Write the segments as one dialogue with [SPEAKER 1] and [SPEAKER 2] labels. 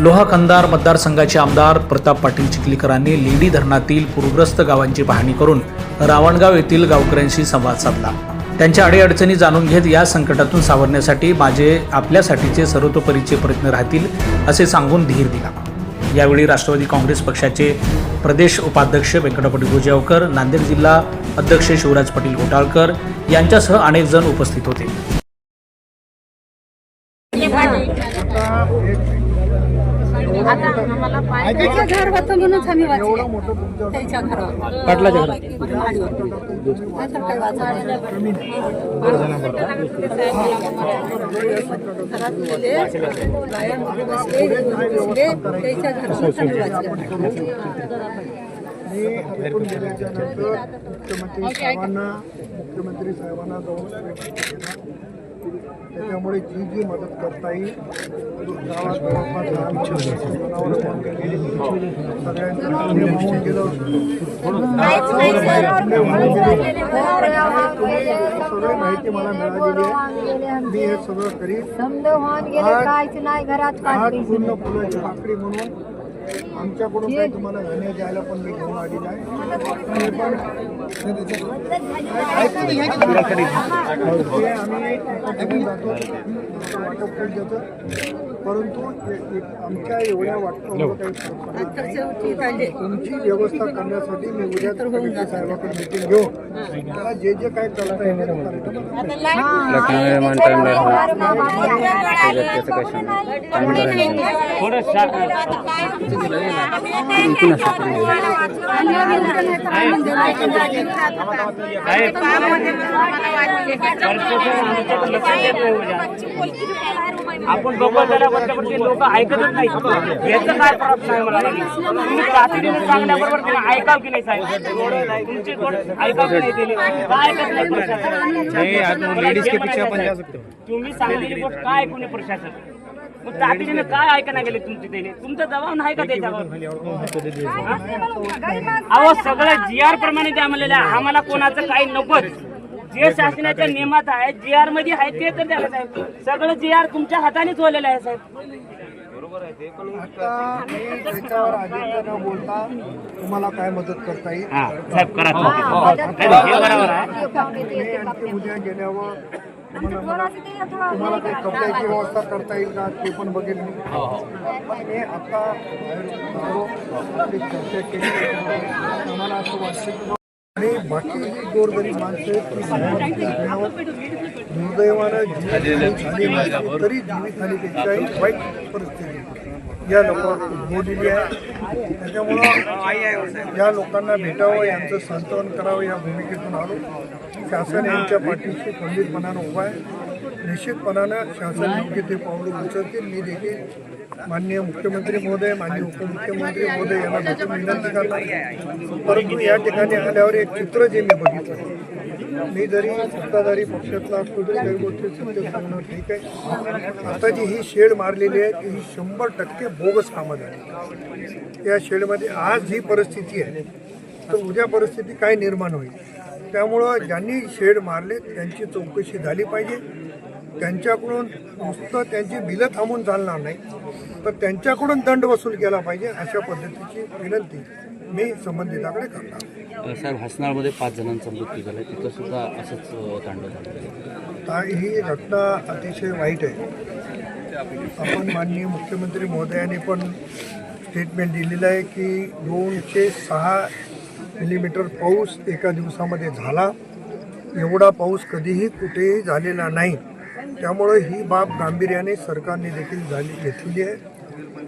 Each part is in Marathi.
[SPEAKER 1] लोहा कंदार मतदारसंघाचे आमदार प्रताप पाटील चिखलीकरांनी लेडी धरणातील पूरग्रस्त गावांची पाहणी करून रावणगाव येथील गावकऱ्यांशी संवाद साधला. त्यांच्या अडीअडचणी जाणून घेत या संकटातून सावरण्यासाठी माझे आपल्यासाठीचे सर्वतोपरीचे प्रयत्न राहतील असे सांगून धीर दिला. यावेळी राष्ट्रवादी काँग्रेस पक्षाचे प्रदेश उपाध्यक्ष व्यंकटपटी गोजावकर नांदेड जिल्हा अध्यक्ष शिवराज पाटील घोटाळकर यांच्यासह अनेक जण उपस्थित होते.
[SPEAKER 2] त्याच्या घर होतं म्हणूनच आम्ही वाचले त्याच्या घरावर
[SPEAKER 1] पाटलाच्या घरात.
[SPEAKER 2] नाहीतर त्याच्या आम्ही वाचले.
[SPEAKER 3] मी ऐकून मुख्यमंत्री साहेबांना मुख्यमंत्री साहेबांना जाऊन. त्याच्यामुळे जी जी मदत करता येईल गावात जवळपास लहान सगळी माहिती मला मिळालेली आहे मी हे सगळं करीन आज- पूर्ण फुलाची पाकळी म्हणून आमच्याकडून काही तुम्हाला धान्य द्यायला पण मी घेऊन आलेलं आहे. ते आम्ही जातो. वाटप करून देतो परंतु आमच्या एवढ्या
[SPEAKER 2] राहिले.
[SPEAKER 3] तुमची व्यवस्था करण्यासाठी मी उद्या कलेक्टर साहेबाकडे मिटिंग घेऊ. त्याला जे जे काय करता करायचं.
[SPEAKER 4] आपण बघतो त्याला लोक ऐकतच नाही. याचं काय फरक नाही मला? तुम्ही तातडीने सांगण्याबरोबर तुम्ही ऐकाव की नाही साहेब? तुमची ऐकाव की नाही दिली? काय ऐकत नाही प्रशासन? लेडीज के पीछे आपण जा सकते तुम्ही सांगितलेली गोष्ट काय ऐकून आहे प्रशासन? मग तातडीने काय ऐकायला गेले तुमची त्याने? तुमचा जबाब नाही का त्याच्यावर? अहो सगळं जी आर प्रमाणे ते आम्हाला आहे. आम्हाला कोणाचं काही नकोच. जे शासनाच्या नियमात आहे जी आरमध्ये आहे ते तर द्यायला साहेब सगळं जी आर तुमच्या हातानेच होलेलं आहे साहेब
[SPEAKER 3] आता मी त्याच्यावर अधिक न बोलता तुम्हाला काय मदत करता येईल
[SPEAKER 4] हा हे
[SPEAKER 3] आणखी उद्या गेल्यावर तुम्हाला काही कपड्याची व्यवस्था करता येईल का ते पण बघेल मी पण मी आता चर्चा केली आम्हाला असं वाटतं आणि बाकी जी गोरगरीब माणसं आहेत ती दुर्दैवानं जीवितहानी तरी जीवितहानीपेक्षाही वाईट परिस्थिती या लोकांवर उद्भवलेली आहे. त्याच्यामुळं या लोकांना भेटावं यांचं सांत्वन करावं या भूमिकेतून आलो. शासन यांच्या पाठीशी खंडितपणानं उभा आहे. निश्चितपणानं शासन योग्य ते पावलं उचलतील. मी देखील माननीय मुख्यमंत्री महोदय माननीय उपमुख्यमंत्री महोदय यांना भेटून विनंती करणार परंतु या ठिकाणी आल्यावर एक चित्र जे मी बघितलं मी जरी सत्ताधारी पक्षातला असतो तरी काही गोष्टी सत्य सांगणं ठीक आहे. आता जी ही शेड मारलेली आहे ही शंभर टक्के बोगस कामं झाली. या शेडमध्ये आज ही परिस्थिती आहे तर उद्या परिस्थिती काय निर्माण होईल? त्यामुळं ज्यांनी शेड मारले त्यांची चौकशी झाली पाहिजे. त्यांच्याकडून नुसतं त्यांची बिलं थांबून चालणार नाही. तर त्यांच्याकडून दंड वसूल केला पाहिजे अशा पद्धतीची विनंती मी संबंधिताकडे करणार.
[SPEAKER 5] साहेब हसनाळमध्ये पाच जणांचा मृत्यू झाला. तिथं सुद्धा असंच अ, तांडव झालं.
[SPEAKER 3] ही घटना अतिशय वाईट आहे. आपण माननीय मुख्यमंत्री महोदयांनी पण स्टेटमेंट दिलेलं आहे की दोनशे सहा मिलीमीटर पाऊस एका दिवसामध्ये झाला. एवढा पाऊस कधीही कुठेही झालेला नाही. त्यामुळं ही बाब गांभीर्याने सरकारने देखील झाली घेतलेली आहे.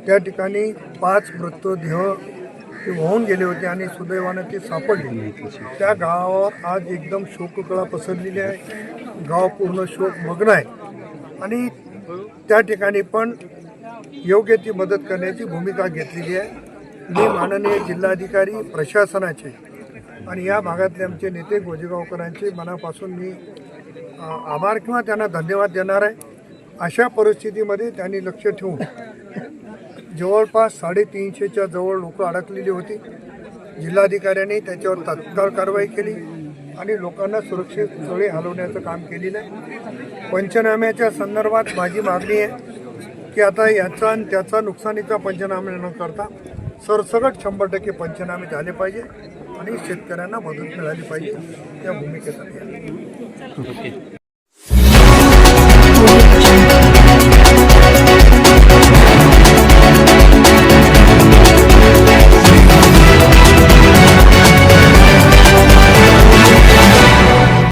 [SPEAKER 3] त्या ठिकाणी पाच मृतदेह ते वाहून गेले होते आणि सुदैवानं ते सापडले. त्या गावावर आज एकदम शोककळा पसरलेली आहे. गाव पूर्ण शोकमग्न आहे. आणि त्या ठिकाणी पण योग्य ती मदत करण्याची भूमिका घेतलेली आहे. मी माननीय जिल्हाधिकारी प्रशासनाचे आणि या भागातले आमचे नेते गोजेगावकरांचे मनापासून मी आभार किंवा त्यांना धन्यवाद देणार आहे. अशा परिस्थितीमध्ये त्यांनी लक्ष ठेवून जवळपास साडेतीनशेच्या जवळ लोक अडकलेली होती. जिल्हाधिकाऱ्यांनी त्याच्यावर तात्काळ कारवाई केली आणि लोकांना सुरक्षित स्थळी हलवण्याचं काम केलेलं आहे. पंचनाम्याच्या संदर्भात माझी मागणी आहे की आता याचा आणि त्याचा नुकसानीचा पंचनामे न करता सरसकट शंभर टक्के पंचनामे झाले पाहिजे आणि शेतकऱ्यांना मदत मिळाली पाहिजे या भूमिकेसाठी. ओके.